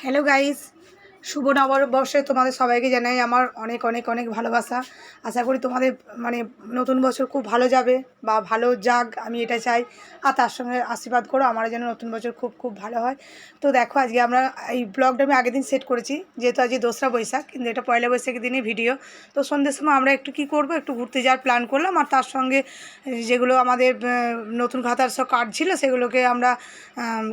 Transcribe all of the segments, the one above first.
Hello guys শুভ নববর্ষে তোমাদের সবাইকে জানাই আমার অনেক অনেক অনেক ভালোবাসা। আশা করি তোমাদের মানে নতুন বছর খুব ভালো যাবে বা ভালো যাক, আমি এটা চাই। আর তার সঙ্গে আশীর্বাদ করো আমার যেন নতুন বছর খুব খুব ভালো হয়। তো দেখো, আজকে আমরা এই ব্লগটা আমি আগের দিন সেট করেছি, যেহেতু আজকে দোসরা বৈশাখ, কিন্তু এটা পয়লা বৈশাখের দিনে ভিডিও তো সন্ধ্যের সময় আমরা একটু কি করব, একটু ঘুরতে যাওয়ার প্ল্যান করলাম। আর তার সঙ্গে যেগুলো আমাদের নতুন খাতার সব কার্ড ছিল, সেগুলোকে আমরা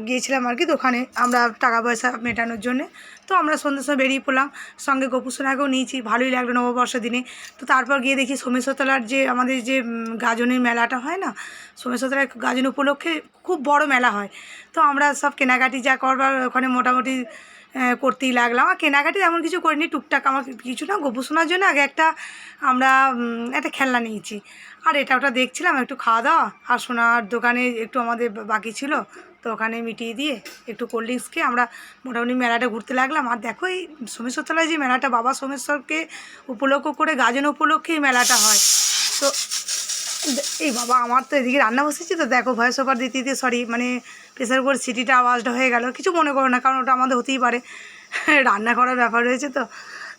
গিয়েছিলাম আর কি দোকানে। আমরা টাকা পয়সা মেটানোর জন্যে। তো আমরা সন্ধ্যের সময় বেরিয়ে পড়লাম। সঙ্গে গোপুসোনাকেও নিয়েছি, ভালোই লাগল নববর্ষের দিনে। তো তারপর গিয়ে দেখি সোমেশ্বরতলার যে আমাদের যে গাজনের মেলাটা হয় না? সোমেশ্বরতলার গাজন উপলক্ষে খুব বড় মেলা হয়। তো আমরা সব কেনাকাটি যা করবার ওখানে মোটামুটি করতেই লাগলাম। আর কেনাকাটি এমন কিছু করিনি, টুকটাক আমার কিছু না, গোপুসোনার জন্য আগে একটা, আমরা একটা খেলনা নিয়েছি। আর এটা ওটা দেখছিলাম, একটু খাওয়া দাওয়া। আর সোনার দোকানে একটু আমাদের বাকি ছিল। তো ওখানে মিটিয়ে দিয়ে একটু কোল্ড ড্রিঙ্কস খেয়ে আমরা মোটামুটি মেলাটা ঘুরতে লাগলাম। আর দেখো এই সোমেশ্বরতলায় যে মেলাটা, বাবা সোমেশ্বরকে উপলক্ষ করে গাজন উপলক্ষে এই মেলাটা হয়। তো এই বাবা, আমার তো এদিকে রান্না বসেছি তো, দেখো ভয়েস ওভার দিতে দিতে সরি মানে প্রেসার কুকার সিটিটা আওয়াজটা হয়ে গেল। কিছু মনে করো না, কারণ ওটা আমাদের হতেই পারে। রান্না করার ব্যাপার রয়েছে তো।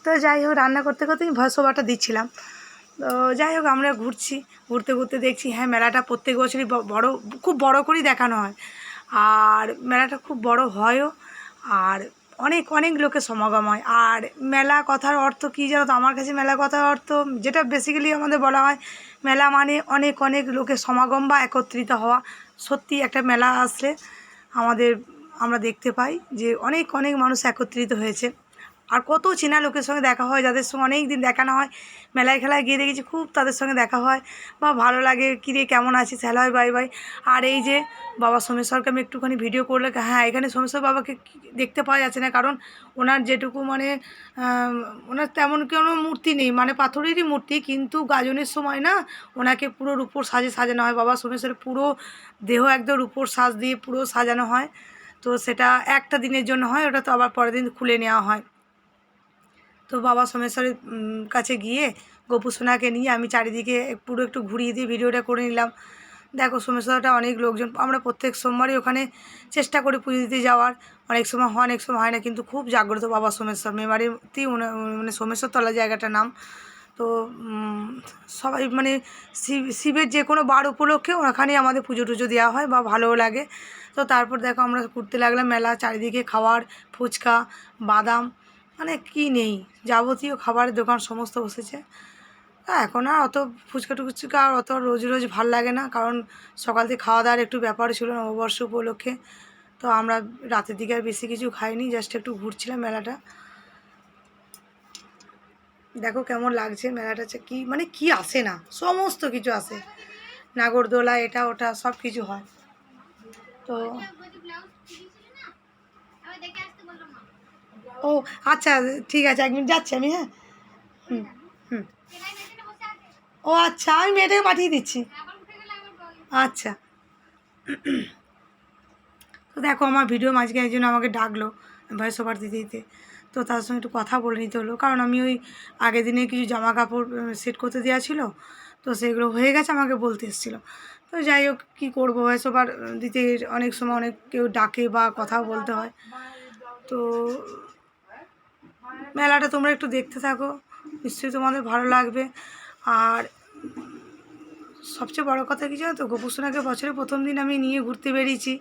তো যাই হোক, রান্না করতে করতে আমি ভয়েস ওভারটা দিচ্ছিলাম। তো যাই হোক, আমরা ঘুরছি, ঘুরতে ঘুরতে দেখছি হ্যাঁ মেলাটা প্রত্যেক বছরই বড়, খুব বড় করেই দেখানো হয়। আর মেলাটা খুব বড় হয়ও। আর অনেক অনেক লোকের সমাগম হয়। আর মেলা কথার অর্থ কী জানো তো? আমার কাছে মেলা কথার অর্থ যেটা বেসিক্যালি আমাদের বলা হয়, মেলা মানে অনেক অনেক লোকের সমাগম বা একত্রিত হওয়া। সত্যি একটা মেলা আসলে আমাদের, আমরা দেখতে পাই যে অনেক অনেক মানুষ একত্রিত হয়েছে। আর কত চেনা লোকের সঙ্গে দেখা হয়, যাদের সঙ্গে অনেক দিন দেখা না হয়। মেলায় খেলায় গিয়ে দেখেছি, খুব তাদের সঙ্গে দেখা হয়। বা ভালো লাগে কিরে কেমন আছিস? হ্যালো হয় বাই বাই আর এই যে বাবা সোমেশ্বরকে আমি একটুখানি ভিডিও করলে হ্যাঁ এখানে সোমেশ্বর বাবাকে দেখতে পাওয়া যাচ্ছে না, কারণ ওনার যেটুকু মানে ওনার তেমন কোনো মূর্তি নেই মানে পাথরেরই মূর্তি, কিন্তু গাজনের সময় না, ওনাকে পুরো রূপোর সাজে সাজানো হয়। বাবা সোমেশ্বরের পুরো দেহ একদম রূপোর সাজ দিয়ে পুরো সাজানো হয়। তো সেটা একটা দিনের জন্য হয়, ওটা তো আবার পরের দিন খুলে নেওয়া হয়। তো বাবা সোমেশ্বরের কাছে গিয়ে গোপু সোনাকে নিয়ে আমি চারিদিকে পুরো একটু ঘুরিয়ে দিয়ে ভিডিওটা করে নিলাম। দেখো সোমেশ্বরটা অনেক লোকজন, আমরা প্রত্যেক সোমবারই ওখানে চেষ্টা করি পুজো দিতে যাওয়ার। অনেক সময় হয়, অনেক সময় হয় না, কিন্তু খুব জাগ্রত বাবা সোমেশ্বর। মেমারিতেই মানে সোমেশ্বর তলা জায়গাটার নাম। তো সবাই মানে শিব, শিবের যে কোনো বার উপলক্ষে ওখানে আমাদের পুজো টুজো দেওয়া হয় বা ভালোও লাগে। তো তারপর দেখো আমরা ঘুরতে লাগলাম মেলা, চারিদিকে খাওয়ার ফুচকা, বাদাম মানে কি নেই? যাবতীয় খাবারের দোকান সমস্ত বসেছে। হ্যাঁ এখন আর অত ফুচকা টুচকা আর অত রোজ রোজ ভালো লাগে না। কারণ সকাল থেকে খাওয়া দাওয়ার একটু ব্যাপার ছিল নববর্ষ উপলক্ষে। তো আমরা রাতের দিকে আর বেশি কিছু খাইনি, জাস্ট একটু ঘুরছিলাম মেলাটা। দেখো কেমন লাগছে মেলাটা কি মানে কি আসে না? সমস্ত কিছু আসে। নাগরদোলা, এটা ওটা সব কিছু হয়। তো ও আচ্ছা ঠিক আছে, এক মিনিট যাচ্ছি আমি হ্যাঁ? হুম হুম। ও আচ্ছা আমি মেয়েটাকে পাঠিয়ে দিচ্ছি। আচ্ছা। তো দেখো, আমার ভিডিও মাঝখানে একজন আমাকে ডাকলো ভয়েস ওভার দিতে দিতে। তো তার সঙ্গে একটু কথা বলে নিতে হলো, কারণ আমি ওই আগের দিনে কিছু জামা কাপড় সেট করতে দেওয়া ছিল, তো সেগুলো হয়ে গেছে, আমাকে বলতে এসেছিল। তো যাই হোক, কী করব ভয়েস ওভার দিতে অনেক সময় অনেক কেউ ডাকে বা কথাও বলতে হয়। তো মেলাটা তোমরা একটু দেখতে থাকো। নিশ্চয়ই তোমাদের ভালো লাগবে। আর সবচেয়ে বড় কথা কি জানো তো? গোপুসোনাকে বছরের প্রথম দিন আমি নিয়ে ঘুরতে বেরিয়েছি।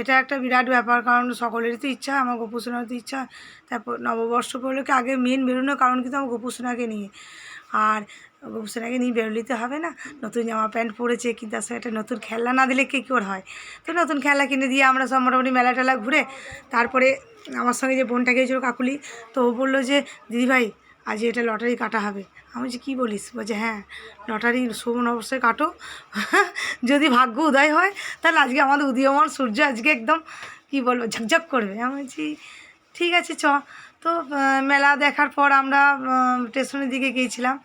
এটা একটা বিরাট ব্যাপার, কারণ সকলেরই তো ইচ্ছা, আমার গোপুসোনার তো ইচ্ছা। তারপর নববর্ষ উপলক্ষে আগে মেন বেরোনোর কারণ কিন্তু আমার গোপুসোনাকে নিয়ে। আর গোপুসোনাকে নিয়ে বেরোলিতে হবে না। নতুন জামা প্যান্ট পরেছে, কিন্তু সঙ্গে একটা নতুন খেলনা না দিলে কে করে হয়? তো নতুন খেলনা কিনে দিয়ে আমরা সব মোটামুটি মেলা টেলা ঘুরে, তারপরে আমার সঙ্গে যে বোনটা গিয়েছিল কাকুলি, তো ও বলল যে দিদিভাই আজ এটা লটারি কাটা হবে। আমি বলছি, কী বলিস? বলছে হ্যাঁ লটারি শোভন অবশ্যই কাটো। যদি ভাগ্য উদয় হয়, তাহলে আজকে আমাদের উদীয়মান সূর্য আজকে একদম, কী বলব, ঝকঝক করবে। আমি বলছি, ঠিক আছে, চ। তো মেলা দেখার পর আমরা স্টেশনের দিকে গিয়েছিলাম।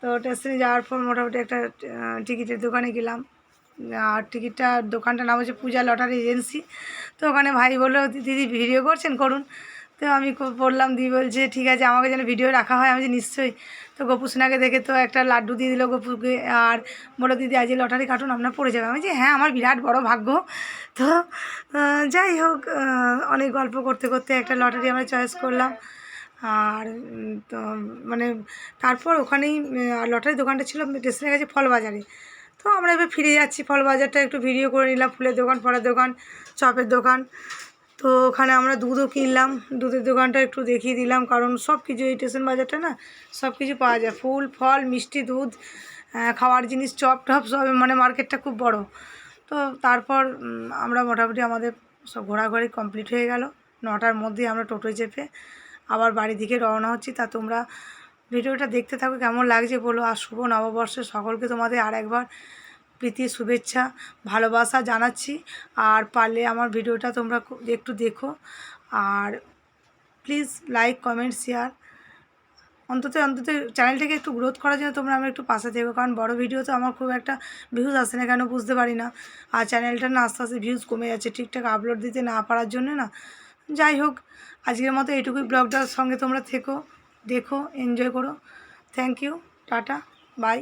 তো স্টেশনে যাওয়ার পর মোটামুটি একটা টিকিটের দোকানে গেলাম। আর টিকিটটা দোকানটার নাম হচ্ছে পূজা লটারি এজেন্সি। তো ওখানে ভাই বলল, দিদি ভিডিও করছেন? করুন। তো আমি বললাম দি বলছে, ঠিক আছে, আমাকে যেন ভিডিও রাখা হয়, আমি যে নিশ্চয়ই। তো গোপু সোনাকে দেখে তো একটা লাড্ডু দিয়ে দিল গোপুকে আর বলো দিদি, আজ লটারি কার্টুন আপনার পড়ে যাবে। আমি যে হ্যাঁ আমার বিরাট বড় ভাগ্য। তো যাই হোক অনেক গল্প করতে করতে একটা লটারি আমরা চয়েস করলাম। আর তো মানে তারপর ওখানেই লটারি দোকানটা ছিল স্টেশনের কাছে ফল বাজারে তো আমরা এবার ফিরে যাচ্ছি, ফল বাজারটা একটু ভিডিও করে নিলাম, ফুলের দোকান, ফলের দোকান, চপের দোকান। তো ওখানে আমরা দুধও কিনলাম, দুধের দোকানটা একটু দেখিয়ে দিলাম, কারণ সব কিছু এই স্টেশন বাজারটা না সব কিছু পাওয়া যায়। ফুল, ফল, মিষ্টি দুধ খাওয়ার জিনিস, চপ টপ সব মানে মার্কেটটা খুব বড়। তো তারপর আমরা মোটামুটি আমাদের সব ঘোরাঘুরি কমপ্লিট হয়ে গেল। নটার মধ্যেই আমরা টোটোয় চেপে আবার বাড়ি দিকে রওনা হচ্ছি। তা তোমরা ভিডিওটা দেখতে থাকো, কেমন লাগছে বলো। আর শুভ নববর্ষে সকলকে তোমাদের আর একবার প্রীতি, শুভেচ্ছা, ভালোবাসা জানাচ্ছি। আর পারলে আমার ভিডিওটা তোমরা একটু দেখো। আর প্লিজ লাইক কমেন্ট শেয়ার অন্তত অন্তত চ্যানেলটাকে একটু গ্রোথ করার জন্য তোমরা আমার একটু পাশে থেকো। কারণ বড় ভিডিও তো আমার খুব একটা ভিউজ আসে না, কেন বুঝতে পারি না। আর চ্যানেলটা না আস্তে আস্তে ভিউজ কমে যাচ্ছে, ঠিকঠাক আপলোড দিতে না পারার জন্য না। যাই হোক, আজকের মতো এইটুকুই। ব্লগটার সঙ্গে তোমরা থেকো। দেখো এনজয় করো। Thank you tata bye